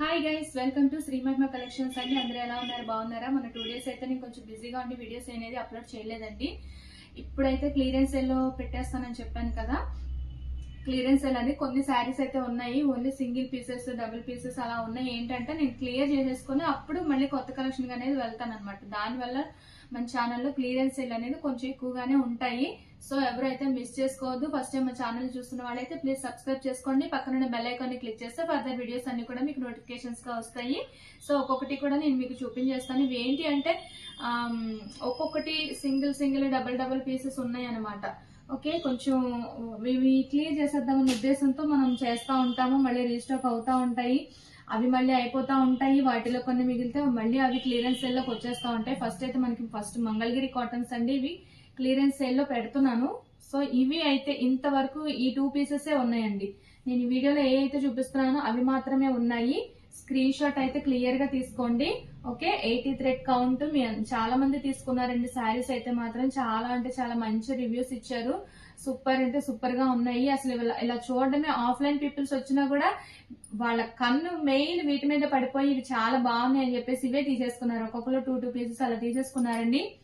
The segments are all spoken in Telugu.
Hi guys welcome to Srimahima collections అండి. అందరూ ఎలా ఉన్నారు? బాగున్నారా? మన టూ డేస్ అయితే నేను కొంచెం బిజీగా ఉండి వీడియోస్ అనేది అప్లోడ్ చేయలేదండి. ఇప్పుడైతే క్లియరెన్స్ సెల్లో పెట్టేస్తానని చెప్పాను కదా. క్లియరెన్స్ సెల్ అని కొన్ని శారీస్ అయితే ఉన్నాయి. Only single pieces double pieces అలా ఉన్నాయి. ఏంటంటే నేను క్లియర్ చేసేసుకుని అప్పుడు మళ్ళీ కొత్త కలెక్షన్ అనేది వెళ్తాను అనమాట దానివల్ల మన ఛానల్లో క్లియరెన్స్ అనేది కొంచెం ఎక్కువగానే ఉంటాయి. సో ఎవరైతే మిస్ చేసుకోవద్దు ఫస్ట్ టైం మా ఛానల్ చూస్తున్న వాళ్ళైతే ప్లీజ్ సబ్స్క్రైబ్ చేసుకోండి. పక్కన బెల్ ఐకాన్ని క్లిక్ చేస్తే ఫర్దర్ వీడియోస్ అన్ని కూడా మీకు నోటిఫికేషన్స్గా వస్తాయి. సో ఒక్కొక్కటి కూడా నేను మీకు చూపించేస్తాను. ఇవి ఏంటి అంటే ఒక్కొక్కటి single single double double pieces ఉన్నాయి అనమాట ఓకే కొంచెం ఇవి క్లియర్ చేసేద్దామనే ఉద్దేశంతో మనం చేస్తూ ఉంటాము మళ్ళీ రీస్టాక్ అవుతా ఉంటాయి. అవి మళ్ళీ అయిపోతా ఉంటాయి వాటిలో కొన్ని మిగిలితే మళ్ళీ అవి క్లియరెన్స్ సేల్లోకి వచ్చేస్తూ ఉంటాయి. ఫస్ట్ అయితే మనకి ఫస్ట్ మంగళగిరి కాటన్స్ అండి ఇవి. క్లియరెన్స్ సేల్లో పెడుతున్నాను. సో ఇవి అయితే ఇంతవరకు ఈ టూ పీసెస్ ఉన్నాయండి. నేను ఈ వీడియోలో ఏ అయితే చూపిస్తున్నానో అవి మాత్రమే ఉన్నాయి. స్క్రీన్ షాట్ అయితే క్లియర్గా తీసుకోండి. ఓకే ఎయిటీ థ్రెడ్ కౌంట్ మీ చాలా మంది తీసుకున్నారండి. శారీస్ అయితే మాత్రం చాలా అంటే చాలా మంచి రివ్యూస్ ఇచ్చారు. సూపర్ అంటే సూపర్గా ఉన్నాయి. అసలు ఇలా- ఇలా చూడడమే ఆఫ్లైన్ పీపుల్స్ వచ్చినా కూడా వాళ్ళ కన్ను మెయిన్ వీటి మీద పడిపోయి ఇవి చాలా బాగున్నాయి అని చెప్పేసి ఇవే తీసేసుకున్నారు. ఒక్కొక్కరు టూ టూ పీసెస్ అలా తీసేసుకున్నారండి.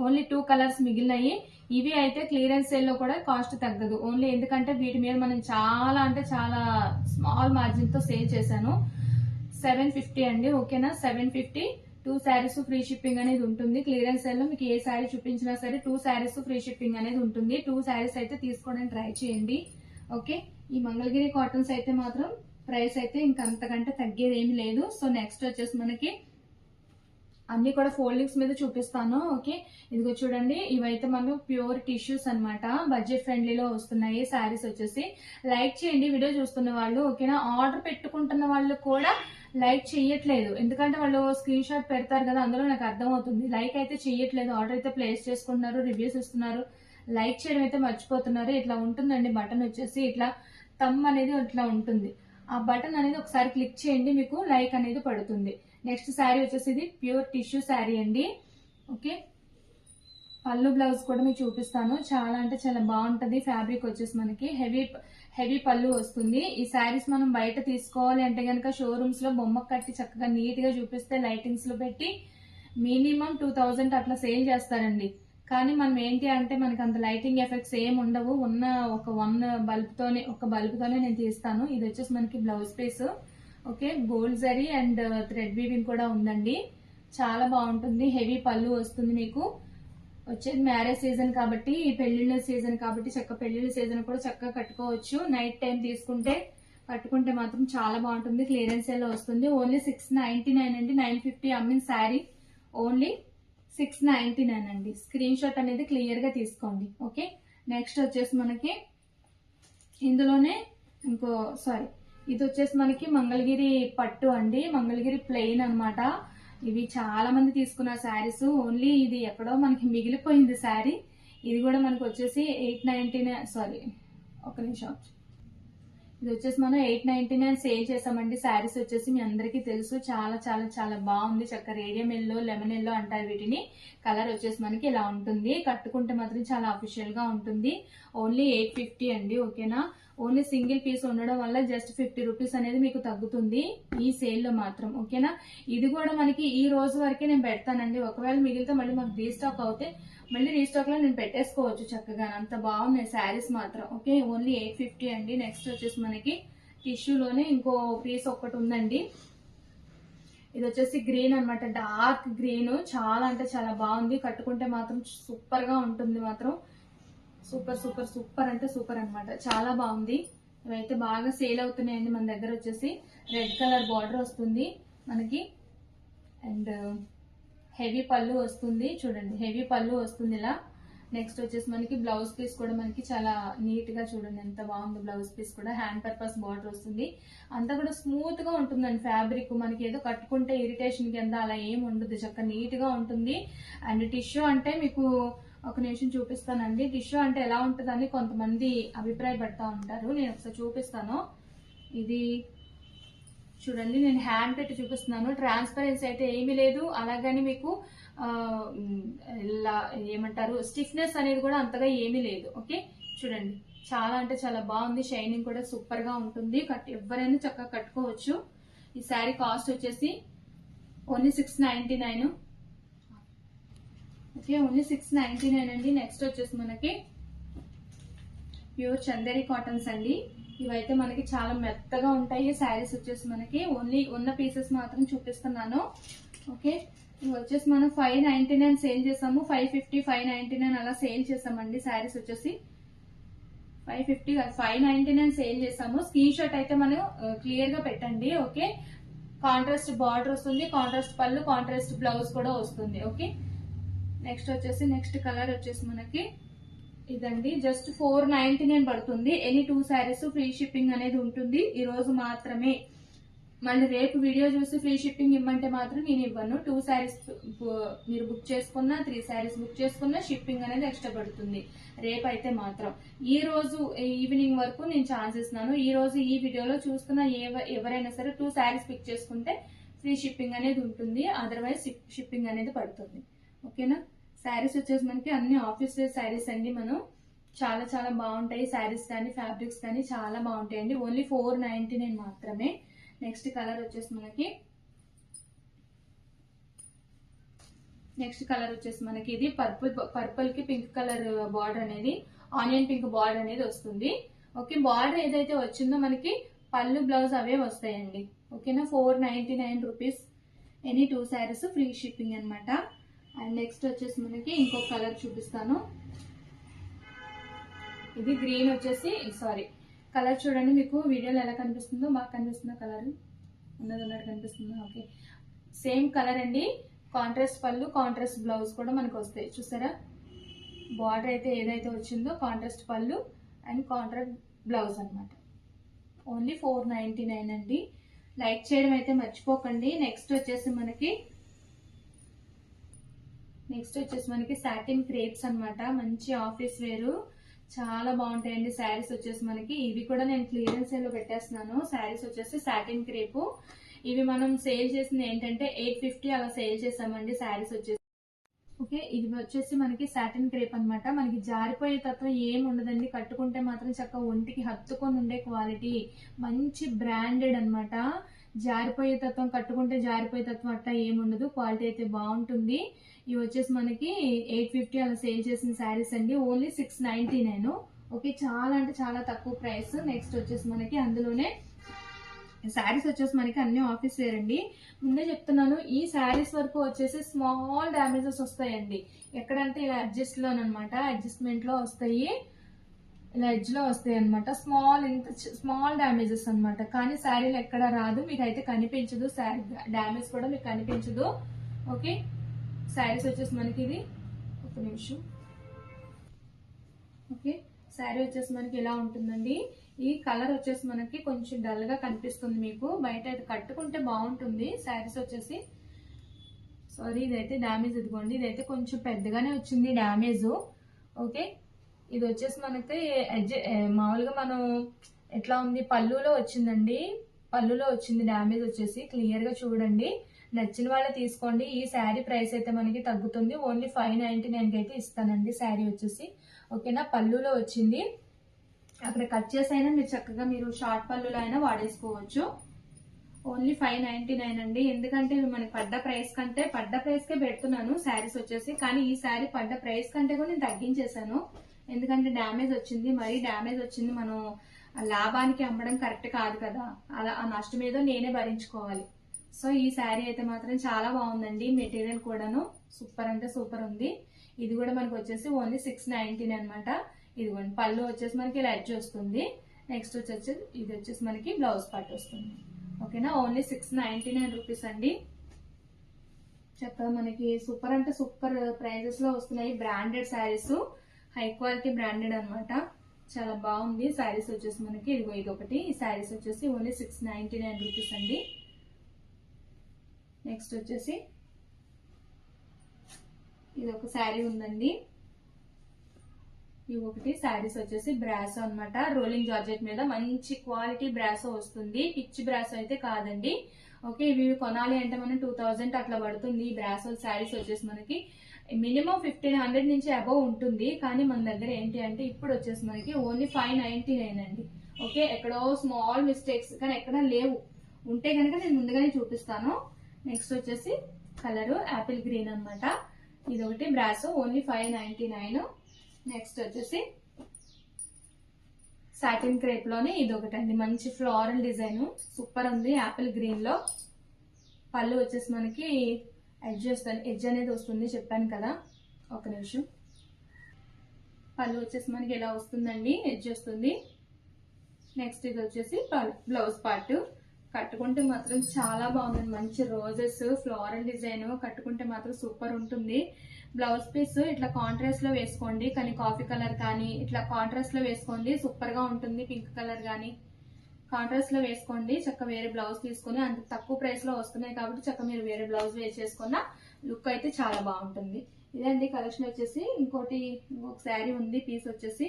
ఓన్లీ టూ కలర్స్ మిగిలినాయి. ఇవి అయితే క్లియరెన్స్ సేల్లో కూడా కాస్ట్ తగ్గదు. ఓన్లీ ఎందుకంటే వీటి మీద మనం చాలా అంటే చాలా స్మాల్ మార్జిన్తో సేల్ చేశాను. సెవెన్ ఫిఫ్టీ అండి ఓకేనా? Seven fifty two saris free shipping అనేది ఉంటుంది. క్లియరెన్స్లో మీకు ఏ శారీ చూపించినా సరే టూ శారీస్ ఫ్రీ షిప్పింగ్ అనేది ఉంటుంది. టూ శారీస్ అయితే తీసుకోవడానికి ట్రై చేయండి. ఓకే? ఈ మంగళగిరి కాటన్స్ అయితే మాత్రం ప్రైస్ అయితే ఇంకంతకంటే తగ్గేది ఏమి లేదు. సో నెక్స్ట్ వచ్చేసి మనకి అన్ని కూడా ఫోల్డింగ్స్ మీద చూపిస్తాను. ఓకే? ఇదిగో చూడండి ఇవైతే మనకు ప్యూర్ టిష్యూస్ అనమాట బడ్జెట్ ఫ్రెండ్లీలో వస్తున్నాయి శారీస్ వచ్చేసి. లైక్ చేయండి వీడియో చూస్తున్న వాళ్ళు ఓకేనా? ఆర్డర్ పెట్టుకుంటున్న వాళ్ళు కూడా లైక్ చేయట్లేదు ఎందుకంటే వాళ్ళు స్క్రీన్ షాట్ పెడతారు కదా అందులో నాకు అర్థమవుతుంది. లైక్ అయితే చేయట్లేదు ఆర్డర్ అయితే ప్లేస్ చేసుకుంటున్నారు రివ్యూస్ ఇస్తున్నారు. లైక్ చేయడం అయితే మర్చిపోతున్నారు. ఇట్లా ఉంటుందండి బటన్ వచ్చేసి ఇట్లా తమ్ అనేది ఇట్లా ఉంటుంది. ఆ బటన్ అనేది ఒకసారి క్లిక్ చేయండి మీకు లైక్ అనేది పడుతుంది. నెక్స్ట్ శారీ వచ్చేసి ఇది ప్యూర్ టిష్యూ శారీ అండి. ఓకే? పళ్ళు బ్లౌజ్ కూడా మీకు చూపిస్తాను. చాలా అంటే చాలా బాగుంటుంది. ఫ్యాబ్రిక్ వచ్చేసి మనకి హెవీ హెవీ పళ్ళు వస్తుంది. ఈ శారీస్ మనం బయట తీసుకోవాలి అంటే కనుక షోరూమ్స్లో బొమ్మ కట్టి చక్కగా నీట్గా చూపిస్తే లైటింగ్స్లో పెట్టి మినిమం టూ థౌజండ్ అట్లా సేల్ చేస్తారండి. కానీ మనం ఏంటి అంటే మనకి అంత లైటింగ్ ఎఫెక్ట్స్ ఏం ఉండవు. ఉన్న ఒక వన్ బల్బ్తోనే ఒక బల్బ్తోనే నేను తీస్తాను. ఇది వచ్చేసి మనకి blouse piece okay gold zari and thread weaving కూడా ఉందండి. చాలా బాగుంటుంది. హెవీ పళ్ళు వస్తుంది మీకు. వచ్చేది మ్యారేజ్ సీజన్ కాబట్టి పెళ్ళిళ్ళ సీజన్ కాబట్టి చక్క పెళ్ళిళ్ళ సీజన్ కూడా చక్కగా కట్టుకోవచ్చు. నైట్ టైం తీసుకుంటే కట్టుకుంటే మాత్రం చాలా బాగుంటుంది. క్లియరెన్స్లో వస్తుంది? ఓన్లీ సిక్స్ నైన్టీ నైన్ అండి. నైన్ ఫిఫ్టీ అమ్మిన sari only six ninety nine అండి. స్క్రీన్ షాట్ అనేది క్లియర్గా తీసుకోండి. ఓకే నెక్స్ట్ వచ్చేసి మనకి ఇందులోనే ఇంకో సారీ ఇది వచ్చేసి మనకి మంగళగిరి పట్టు అండి. మంగళగిరి ప్లెయిన్ అనమాట ఇవి చాలా మంది తీసుకున్న శారీస్. ఓన్లీ ఇది ఎక్కడో మనకి మిగిలిపోయింది శారీ. ఇది కూడా మనకు వచ్చేసి ఎయిట్ నైన్టీ నైన్ సారీ ఒక నిమిషం. ఇది వచ్చేసి మనం ఎయిట్ నైన్టీ నైన్ సేల్ చేసామండి. శారీస్ వచ్చేసి మీ అందరికీ తెలుసు. చాలా చాలా చాలా బాగుంది. చక్క రేడియం ఎల్లో లెమన్ ఎల్లో అంటారు వీటిని. కలర్ వచ్చేసి మనకి ఇలా ఉంటుంది. కట్టుకుంటే మాత్రం చాలా అఫీషియల్గా ఉంటుంది. ఓన్లీ ఎయిట్ ఫిఫ్టీ అండి ఓకేనా ఓన్లీ సింగిల్ పీస్ ఉండడం వల్ల జస్ట్ ఫిఫ్టీ రూపీస్ అనేది మీకు తగ్గుతుంది ఈ సేల్లో మాత్రం ఓకేనా? ఇది కూడా మనకి ఈ రోజు వరకే నేను పెడతానండి. ఒకవేళ మిగిలితే మళ్ళీ మాకు రీస్టాక్ అవుతే మళ్ళీ రీస్టాక్లో నేను పెట్టేసుకోవచ్చు చక్కగా. అంత బాగున్నాయి శారీస్ మాత్రం ఓకే? ఓన్లీ ఎయిట్ ఫిఫ్టీ అండి. నెక్స్ట్ వచ్చేసి మనకి టిష్యూలోనే ఇంకో పీస్ ఒక్కటి ఉందండి. ఇది వచ్చేసి గ్రీన్ అన్నమాట. Dark green. చాలా అంటే చాలా బాగుంది. కట్టుకుంటే మాత్రం సూపర్గా ఉంటుంది మాత్రం. సూపర్ సూపర్ సూపర్ అంటే సూపర్ అన్నమాట. చాలా బాగుంది. ఇవైతే బాగా సేల్ అవుతున్నాయండి మన దగ్గర వచ్చేసి. రెడ్ కలర్ బార్డర్ వస్తుంది మనకి. అండ్ హెవీ పళ్ళు వస్తుంది. చూడండి హెవీ పళ్ళు వస్తుంది ఇలా. నెక్స్ట్ వచ్చేసి మనకి బ్లౌజ్ పీస్ కూడా మనకి చాలా నీట్గా చూడండి ఎంత బాగుంది బ్లౌజ్ పీస్ కూడా. హ్యాండ్ పర్పస్ బార్డర్ వస్తుంది. అంతా కూడా స్మూత్గా ఉంటుందండి ఫ్యాబ్రిక్. మనకి ఏదో కట్టుకుంటే ఇరిటేషన్ కింద అలా ఏం ఉండదు. చక్క నీట్గా ఉంటుంది. అండ్ టిష్యూ అంటే మీకు ఒక నిమిషం చూపిస్తానండి. టిష్యూ అంటే ఎలా ఉంటుందని కొంతమంది అభిప్రాయపడతా ఉంటారు. నేను ఒకసారి చూపిస్తాను. ఇది చూడండి నేను హ్యాండ్ పెట్టి చూపిస్తున్నాను. ట్రాన్స్పరెన్సీ అయితే ఏమీ లేదు. అలాగని మీకు ఇలా ఏమంటారు స్టిఫ్నెస్ అనేది కూడా అంతగా ఏమీ లేదు. ఓకే? చూడండి చాలా అంటే చాలా బాగుంది. షైనింగ్ కూడా సూపర్గా ఉంటుంది. కట్ ఎవరైనా చక్కగా కట్టుకోవచ్చు. ఈ శారీ కాస్ట్ వచ్చేసి only six ninety nine okay only six ninety nine అండి నెక్స్ట్ వచ్చేసి మనకి ప్యూర్ చందేరి కాటన్స్ అండి. ఇవైతే మనకి చాలా మెత్తగా ఉంటాయి. శారీస్ వచ్చేసి మనకి ఓన్లీ ఉన్న పీసెస్ మాత్రం చూపిస్తున్నాను. ఓకే ఇవి వచ్చేసి మనం ఫైవ్ నైన్టీ నైన్ సేల్ చేసాము. Five fifty five ninety nine అలా సేల్ చేసామండి శారీస్ వచ్చేసి. Five fifty five ninety nine sale చేసాము. స్క్రీన్ షాట్ అయితే మనం క్లియర్గా పెట్టండి. ఓకే కాంట్రాస్ట్ బార్డర్ వస్తుంది. కాంట్రాస్ట్ పళ్ళు కాంట్రాస్ట్ బ్లౌజ్ కూడా వస్తుంది. ఓకే నెక్స్ట్ వచ్చేసి నెక్స్ట్ కలర్ వచ్చేసి మనకి ఇదండి. జస్ట్ ఫోర్ నైన్టీ నైన్ పడుతుంది. Any two saris free shipping అనేది ఉంటుంది. ఈ రోజు మాత్రమే. మళ్ళీ రేపు వీడియో చూసి ఫ్రీ షిప్పింగ్ ఇవ్వమంటే మాత్రం నేను ఇవ్వను. టూ శారీస్ మీరు బుక్ చేసుకున్నా త్రీ శారీస్ బుక్ చేసుకున్నా షిప్పింగ్ అనేది ఎక్స్ట్రా పడుతుంది. రేపు అయితే మాత్రం. ఈ రోజు ఈవినింగ్ వరకు నేను ఛాన్స్ ఇస్తున్నాను ఈ రోజు ఈ వీడియోలో చూస్తున్న ఎవరైనా సరే టూ శారీస్ పిక్ చేసుకుంటే ఫ్రీ షిప్పింగ్ అనేది ఉంటుంది. అదర్వైజ్ షిప్పింగ్ అనేది పడుతుంది. ఓకేనా? శారీస్ వచ్చేసి మనకి అన్ని ఆఫీస్ వేర్ శారీస్ అండి మనం. చాలా చాలా బాగుంటాయి. శారీస్ కానీ ఫ్యాబ్రిక్స్ కానీ చాలా బాగుంటాయండి. ఓన్లీ ఫోర్ నైన్టీ నైన్ మాత్రమే. నెక్స్ట్ కలర్ వచ్చేసి మనకి నెక్స్ట్ కలర్ వచ్చేసి మనకి ఇది పర్పుల్ పర్పుల్కి పింక్ కలర్ బార్డర్ అనేది ఆనియన్ పింక్ బార్డర్ అనేది వస్తుంది. ఓకే బార్డర్ ఏదైతే వచ్చిందో మనకి పళ్ళు బ్లౌజ్ అవే వస్తాయండి. ఓకేనా four ninety nine rupees any two saris free shipping అనమాట అండ్ నెక్స్ట్ వచ్చేసి మనకి ఇంకొక కలర్ చూపిస్తాను. ఇది గ్రీన్ వచ్చేసి సారీ కలర్ చూడండి మీకు వీడియోలో ఎలా కనిపిస్తుందో బాగా కనిపిస్తుందో కలర్. ఉన్నది ఉన్నట్టు కనిపిస్తుందో ఓకే. సేమ్ కలర్ అండి కాంట్రాస్ట్ పళ్ళు కాంట్రాస్ట్ బ్లౌజ్ కూడా మనకు వస్తాయి చూసారా? బార్డర్ అయితే ఏదైతే వచ్చిందో కాంట్రాస్ట్ పళ్ళు అండ్ కాంట్రాక్ట్ బ్లౌజ్ అనమాట ఓన్లీ ఫోర్ నైంటీ నైన్ అండి. లైక్ చేయడం అయితే మర్చిపోకండి. నెక్స్ట్ వచ్చేసి మనకి నెక్స్ట్ వచ్చేసి మనకి సాటిన్ క్రేప్స్ అనమాట మంచి ఆఫీస్ వేరు. చాలా బాగుంటాయండి శారీస్ వచ్చేసి మనకి. ఇవి కూడా నేను క్లియరెన్స్ సేల్లో పెట్టేస్తున్నాను. శారీస్ వచ్చేసి సాటిన్ క్రేపు ఇవి మనం సేల్ చేసింది ఏంటంటే ఎయిట్ ఫిఫ్టీ అలా సేల్ చేసామండి శారీస్ వచ్చేసి. ఓకే ఇది వచ్చేసి మనకి సాటిన్ క్రేప్ అన్నమాట. మనకి జారిపోయే తత్వం ఏం ఉండదండి. కట్టుకుంటే మాత్రం చక్కగా ఒంటికి హత్తుకొని ఉండే క్వాలిటీ మంచి బ్రాండెడ్ అన్నమాట. జారిపోయే తత్వం కట్టుకుంటే జారిపోయే తత్వం అట్లా ఏముండదు క్వాలిటీ అయితే బాగుంటుంది. ఇవి వచ్చేసి మనకి ఎయిట్ ఫిఫ్టీ అలా సేల్ చేసిన శారీస్ అండి. Only six ninety nine. Okay చాలా అంటే చాలా తక్కువ ప్రైస్ నెక్స్ట్ వచ్చేసి మనకి అందులోనే శారీస్ వచ్చేసి మనకి అన్ని ఆఫీస్ వేర్ అండి. ముందే చెప్తున్నాను ఈ శారీస్ వరకు వచ్చేసి స్మాల్ డ్యామేజెస్ వస్తాయండి. ఎక్కడంటే ఇలా అడ్జస్ట్లోనమాట అడ్జస్ట్మెంట్లో వస్తాయి. ఇలా ఎడ్జ్లో వస్తాయి అనమాట స్మాల్ ఇంత స్మాల్ డ్యామేజెస్ అన్నమాట. కానీ శారీలు ఎక్కడ రాదు. మీకు అయితే కనిపించదు శారీ డ్యామేజ్ కూడా మీకు కనిపించదు. ఓకే శారీస్ వచ్చేసి మనకి ఇది ఒక నిమిషం. ఓకే శారీ వచ్చేసి మనకి ఇలా ఉంటుందండి? ఈ కలర్ వచ్చేసి మనకి కొంచెం డల్గా కనిపిస్తుంది మీకు. బయట అయితే కట్టుకుంటే బాగుంటుంది. శారీస్ వచ్చేసి సారీ ఇదైతే డ్యామేజ్ ఇదిగోండి. ఇదైతే కొంచెం పెద్దగానే వచ్చింది డ్యామేజ్ ఓకే ఇది వచ్చేసి మనకి అడ్జ- మామూలుగా మనం ఎట్లా ఉంది? పళ్ళులో వచ్చిందండి. పళ్ళులో వచ్చింది డ్యామేజ్ వచ్చేసి. క్లియర్గా చూడండి. నచ్చిన వాళ్ళే తీసుకోండి. ఈ శారీ ప్రైస్ అయితే మనకి తగ్గుతుంది. ఓన్లీ ఫైవ్ నైన్టీ నైన్కి అయితే ఇస్తానండి శారీ వచ్చేసి. ఓకేనా? పళ్ళులో వచ్చింది. అక్కడ కట్ చేసి అయినా మీరు చక్కగా మీరు షార్ట్ పళ్ళులో అయినా వాడేసుకోవచ్చు. ఓన్లీ ఫైవ్ నైన్టీ నైన్ అండి. ఎందుకంటే మనకి పడ్డ ప్రైస్ కంటే పడ్డ ప్రైస్కే పెడుతున్నాను శారీస్ వచ్చేసి. కానీ ఈ శారీ పడ్డ ప్రైస్ కంటే కూడా నేను తగ్గించేశాను. ఎందుకంటే డ్యామేజ్ వచ్చింది మరీ డ్యామేజ్ వచ్చింది మనం లాభానికి అమ్మడం కరెక్ట్ కాదు కదా. అలా ఆ నష్టం ఏదో నేనే భరించుకోవాలి. సో ఈ శారీ అయితే మాత్రం చాలా బాగుందండి. మెటీరియల్ కూడాను సూపర్ అంటే సూపర్ ఉంది. ఇది కూడా మనకు వచ్చేసి ఓన్లీ సిక్స్ నైన్టీన్ అనమాట ఇదిగోండి పళ్ళు వచ్చేసి మనకి ఇలా ఎడ్జ్ వస్తుంది. నెక్స్ట్ వచ్చేసి ఇది వచ్చేసి మనకి బ్లౌజ్ పార్ట్ వస్తుంది. ఓకేనా? Only six ninety nine rupees అండి. చక్కగా మనకి? సూపర్ అంటే సూపర్ ప్రైజెస్లో వస్తున్నాయి branded saris. High quality branded అనమాట చాలా బాగుంది. శారీస్ వచ్చేసి మనకి ఇదిగో ఇది ఒకటి శారీస్ వచ్చేసి only six ninety nine rupees అండి. నెక్స్ట్ వచ్చేసి ఇది ఒక శారీ ఉందండి. ఇవి ఒకటి శారీస్ వచ్చేసి బ్రాసో అన్నమాట. రోలింగ్ జార్జెట్ మీద మంచి క్వాలిటీ బ్రాసో వస్తుంది. పిచ్ బ్రాసో అయితే కాదండి. ఓకే ఇవి కొనాలి అంటే మనం టూ థౌజండ్ అట్లా పడుతుంది ఈ బ్రాసో శారీస్ వచ్చేసి మనకి. మినిమం ఫిఫ్టీన్ హండ్రెడ్ నుంచి అబవ్ ఉంటుంది. కానీ మన దగ్గర ఏంటి అంటే ఇప్పుడు వచ్చేసి మనకి ఓన్లీ ఫైవ్ నైన్టీ నైన్ అండి. ఓకే? ఎక్కడో స్మాల్ మిస్టేక్స్ కానీ ఎక్కడ లేవు. ఉంటే కనుక నేను ముందుగానే చూపిస్తాను. నెక్స్ట్ వచ్చేసి కలర్ యాపిల్ గ్రీన్ అన్నమాట. ఇది ఒకటి brasso only five ninety nine. Next వచ్చేసి సాటిన్ క్రేప్లోనే ఇది ఒకటి అండి. మంచి ఫ్లోరల్ డిజైన్. సూపర్ ఉంది యాపిల్ గ్రీన్లో. పళ్ళు వచ్చేసి మనకి ఎడ్జ్ వస్తుంది ఎడ్జ్ అనేది వస్తుంది చెప్పాను కదా. ఒక నిమిషం. పళ్ళు వచ్చేసి మనకి ఎలా వస్తుందండి? ఎడ్జ్ వస్తుంది. నెక్స్ట్ ఇది వచ్చేసి బ్లౌజ్ పార్ట్. కట్టుకుంటే మాత్రం చాలా బాగుంది మంచి రోజెస్ ఫ్లోరల్ డిజైన్. కట్టుకుంటే మాత్రం సూపర్ ఉంటుంది. బ్లౌజ్ పీస్ ఇట్లా కాంట్రాస్ట్లో వేసుకోండి. కానీ కాఫీ కలర్ కానీ ఇట్లా కాంట్రాస్ట్లో వేసుకోండి. సూపర్గా ఉంటుంది. పింక్ కలర్ కానీ. కాంట్రాస్ట్లో వేసుకోండి. చక్క వేరే బ్లౌజ్ తీసుకొని అంత తక్కువ ప్రైస్లో వస్తున్నాయి కాబట్టి చక్క మీరు వేరే బ్లౌజ్ వేసేసుకున్న లుక్ అయితే చాలా బాగుంటుంది. ఇదండి కలెక్షన్ వచ్చేసి. ఇంకోటి ఒక శారీ ఉంది పీస్ వచ్చేసి.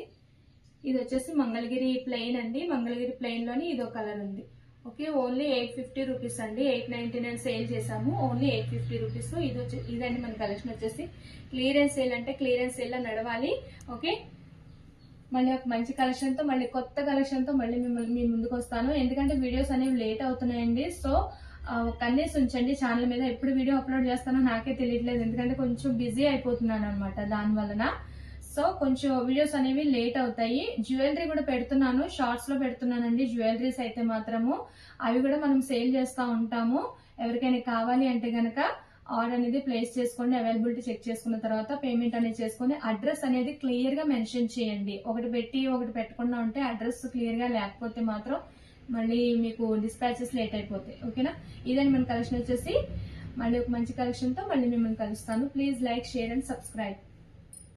ఇది వచ్చేసి మంగళగిరి ప్లెయిన్ అండి. మంగళగిరి ప్లెయిన్లోని ఇదో కలర్ ఉంది. Okay only eight fifty rupees అండి. ఎయిట్ నైన్టీ నైన్ సేల్ చేసాము ఓన్లీ ఎయిట్ ఫిఫ్టీ రూపీస్ ఇది వచ్చి ఇదండి మన కలెక్షన్ వచ్చేసి. క్లియరెన్స్ సేల్ అంటే క్లియరెన్స్ సేల్ నడవాలి. ఓకే మళ్ళీ ఒక మంచి కలెక్షన్తో మళ్ళీ కొత్త కలెక్షన్తో మళ్ళీ మిమ్మల్ని మీ ముందుకు వస్తాను. ఎందుకంటే వీడియోస్ అనేవి లేట్ అవుతున్నాయండి. సో కనీసం ఉంచండి ఛానల్ మీద. ఎప్పుడు వీడియో అప్లోడ్ చేస్తానో నాకే తెలియట్లేదు. ఎందుకంటే కొంచెం బిజీ అయిపోతున్నాను అనమాట దాని వలన. సో కొంచెం వీడియోస్ అనేవి లేట్ అవుతాయి. జ్యువెలరీ కూడా పెడుతున్నాను. షార్ట్స్లో పెడుతున్నానండి. జ్యువెలరీస్ అయితే మాత్రము. అవి కూడా మనం సేల్ చేస్తూ ఉంటాము. ఎవరికైనా కావాలి అంటే గనక ఆర్డర్ అనేది ప్లేస్ చేసుకోండి అవైలబిలిటీ చెక్ చేసుకున్న తర్వాత పేమెంట్ అనేది చేసుకుని అడ్రస్ అనేది క్లియర్గా మెన్షన్ చేయండి. ఒకటి పెట్టి ఒకటి పెట్టకుండా ఉంటే అడ్రస్ క్లియర్గా లేకపోతే మాత్రం మళ్ళీ మీకు డిస్పాచెస్ లేట్ అయిపోతాయి. ఓకేనా ఇదని మన కలెక్షన్ వచ్చేసి మళ్ళీ ఒక మంచి కలెక్షన్తో మళ్ళీ మిమ్మల్ని కలుస్తాను. Please like share and subscribe